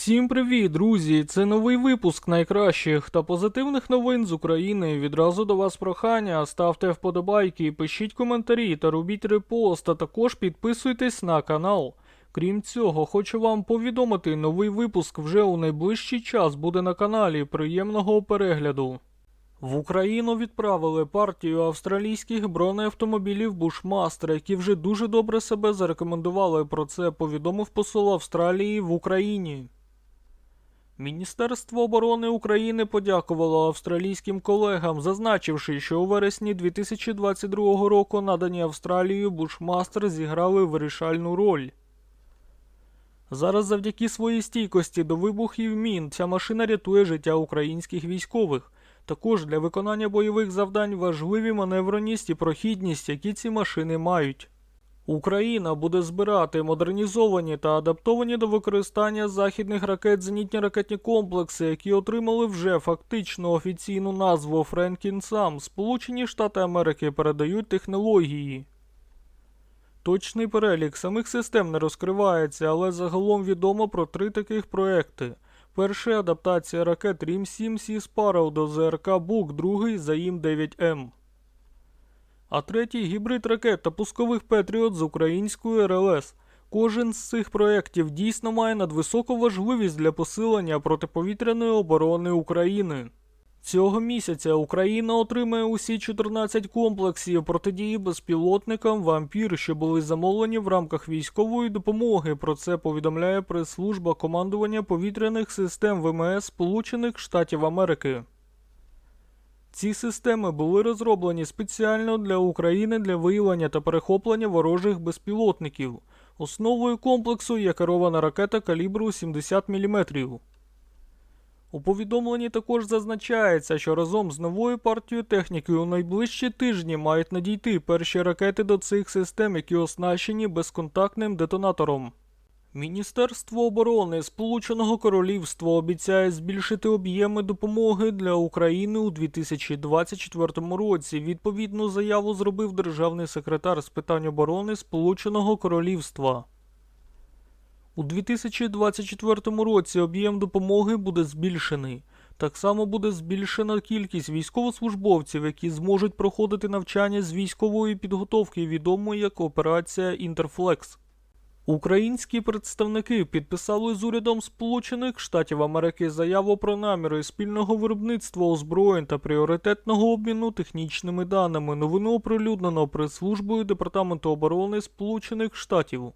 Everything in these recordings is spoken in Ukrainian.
Всім привіт, друзі! Це новий випуск найкращих та позитивних новин з України. Відразу до вас прохання. Ставте вподобайки, пишіть коментарі та робіть репост, а також підписуйтесь на канал. Крім цього, хочу вам повідомити, новий випуск вже у найближчий час буде на каналі. Приємного перегляду. В Україну відправили партію австралійських бронеавтомобілів Bushmaster, які вже дуже добре себе зарекомендували. Про це повідомив посол Австралії в Україні. Міністерство оборони України подякувало австралійським колегам, зазначивши, що у вересні 2022 року надані Австралією Bushmaster зіграли вирішальну роль. Зараз завдяки своїй стійкості до вибухів мін ця машина рятує життя українських військових. Також для виконання бойових завдань важливі маневреність і прохідність, які ці машини мають. Україна буде збирати модернізовані та адаптовані до використання західних ракет зенітні ракетні комплекси, які отримали вже фактично офіційну назву Френкін-Сам. Сполучені Штати Америки передають технології. Точний перелік самих систем не розкривається, але загалом відомо про три таких проекти. Перший адаптація ракет Рім-7 Сі Sparrow до ЗРК Бук, другий Заїм 9М. А третій гібрид ракет та пускових Петріот з українською РЛС. Кожен з цих проєктів дійсно має надвисоку важливість для посилення протиповітряної оборони України. Цього місяця Україна отримає усі 14 комплексів протидії безпілотникам вампір, що були замовлені в рамках військової допомоги. Про це повідомляє прес-служба командування повітряних систем ВМС Сполучених Штатів Америки. Ці системи були розроблені спеціально для України для виявлення та перехоплення ворожих безпілотників. Основою комплексу є керована ракета калібру 70 мм. У повідомленні також зазначається, що разом з новою партією техніки у найближчі тижні мають надійти перші ракети до цих систем, які оснащені безконтактним детонатором. Міністерство оборони Сполученого Королівства обіцяє збільшити об'єми допомоги для України у 2024 році. Відповідну заяву зробив державний секретар з питань оборони Сполученого Королівства. У 2024 році об'єм допомоги буде збільшений. Так само буде збільшена кількість військовослужбовців, які зможуть проходити навчання з військової підготовки, відомої як операція Інтерфлекс. Українські представники підписали з урядом Сполучених Штатів Америки заяву про наміри спільного виробництва озброєнь та пріоритетного обміну технічними даними. Новину оприлюднено прес-службою Департаменту оборони Сполучених Штатів.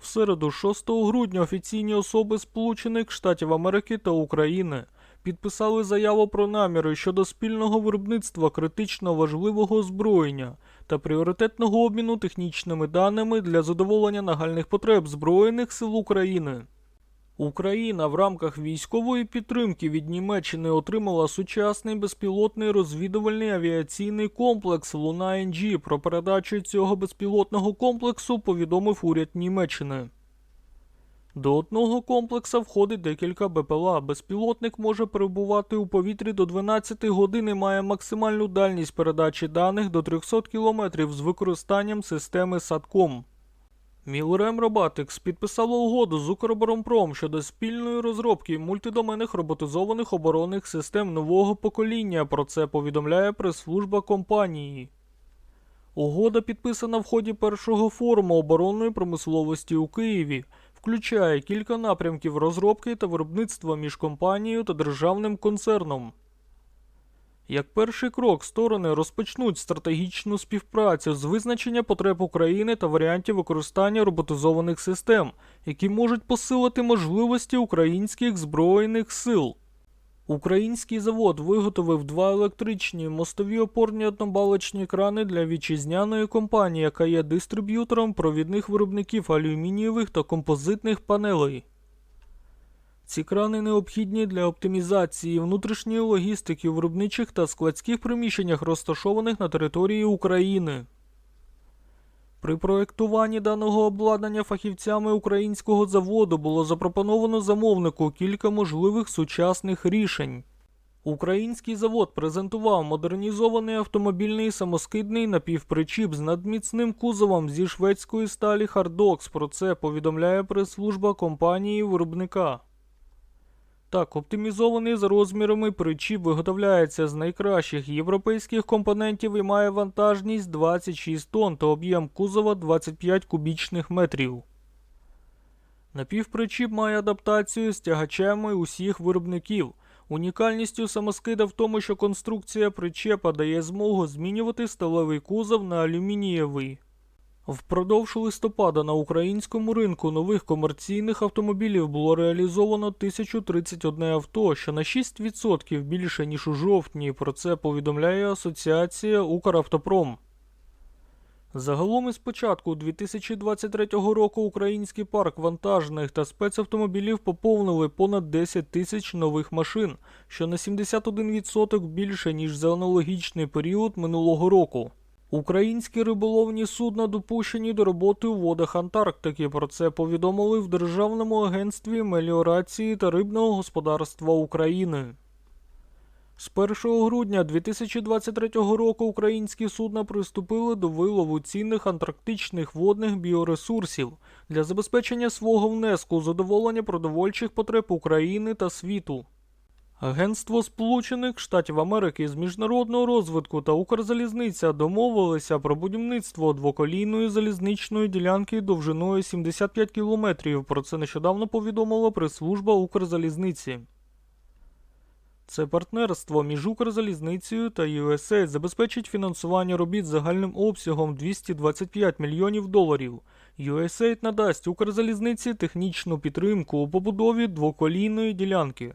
В середу, 6 грудня, офіційні особи Сполучених Штатів Америки та України підписали заяву про наміри щодо спільного виробництва критично важливого озброєння та пріоритетного обміну технічними даними для задоволення нагальних потреб Збройних сил України. Україна в рамках військової підтримки від Німеччини отримала сучасний безпілотний розвідувальний авіаційний комплекс Луна НГ. Про передачу цього безпілотного комплексу повідомив уряд Німеччини. До одного комплекса входить декілька БПЛА. Безпілотник може перебувати у повітрі до 12 годин і має максимальну дальність передачі даних до 300 км з використанням системи SATCOM. Мілрем Robotics підписало угоду з Укроборонпром щодо спільної розробки мультидоменних роботизованих оборонних систем нового покоління. Про це повідомляє прес-служба компанії. Угода підписана в ході першого форуму оборонної промисловості у Києві, включає кілька напрямків розробки та виробництва між компанією та державним концерном. Як перший крок, сторони розпочнуть стратегічну співпрацю з визначення потреб України та варіантів використання роботизованих систем, які можуть посилити можливості українських збройних сил. Український завод виготовив два електричні мостові опорні однобалочні крани для вітчизняної компанії, яка є дистриб'ютором провідних виробників алюмінієвих та композитних панелей. Ці крани необхідні для оптимізації внутрішньої логістики в виробничих та складських приміщеннях, розташованих на території України. При проєктуванні даного обладнання фахівцями українського заводу було запропоновано замовнику кілька можливих сучасних рішень. Український завод презентував модернізований автомобільний самоскидний напівпричіп з надміцним кузовом зі шведської сталі Хардокс. Про це повідомляє прес-служба компанії виробника. Так, оптимізований за розмірами причіп виготовляється з найкращих європейських компонентів і має вантажність 26 тонн та об'єм кузова 25 кубічних метрів. Напівпричіп має адаптацію з тягачами усіх виробників. Унікальністю самоскида в тому, що конструкція причепа дає змогу змінювати сталевий кузов на алюмінієвий. Впродовж листопада на українському ринку нових комерційних автомобілів було реалізовано 1031 авто, що на 6% більше ніж у жовтні. Про це повідомляє Асоціація Укравтопром. Загалом із початку 2023 року український парк вантажних та спецавтомобілів поповнили понад 10 тисяч нових машин, що на 71% більше ніж за аналогічний період минулого року. Українські риболовні судна допущені до роботи у водах Антарктики. Про це повідомили в Державному агентстві меліорації та рибного господарства України. З 1 грудня 2023 року українські судна приступили до вилову цінних антарктичних водних біоресурсів для забезпечення свого внеску задоволення продовольчих потреб України та світу. Агентство Сполучених Штатів Америки з міжнародного розвитку та Укрзалізниця домовилися про будівництво двоколійної залізничної ділянки довжиною 75 кілометрів. Про це нещодавно повідомила прес-служба Укрзалізниці. Це партнерство між Укрзалізницею та USAID забезпечить фінансування робіт загальним обсягом 225 мільйонів доларів. USAID надасть Укрзалізниці технічну підтримку у побудові двоколійної ділянки.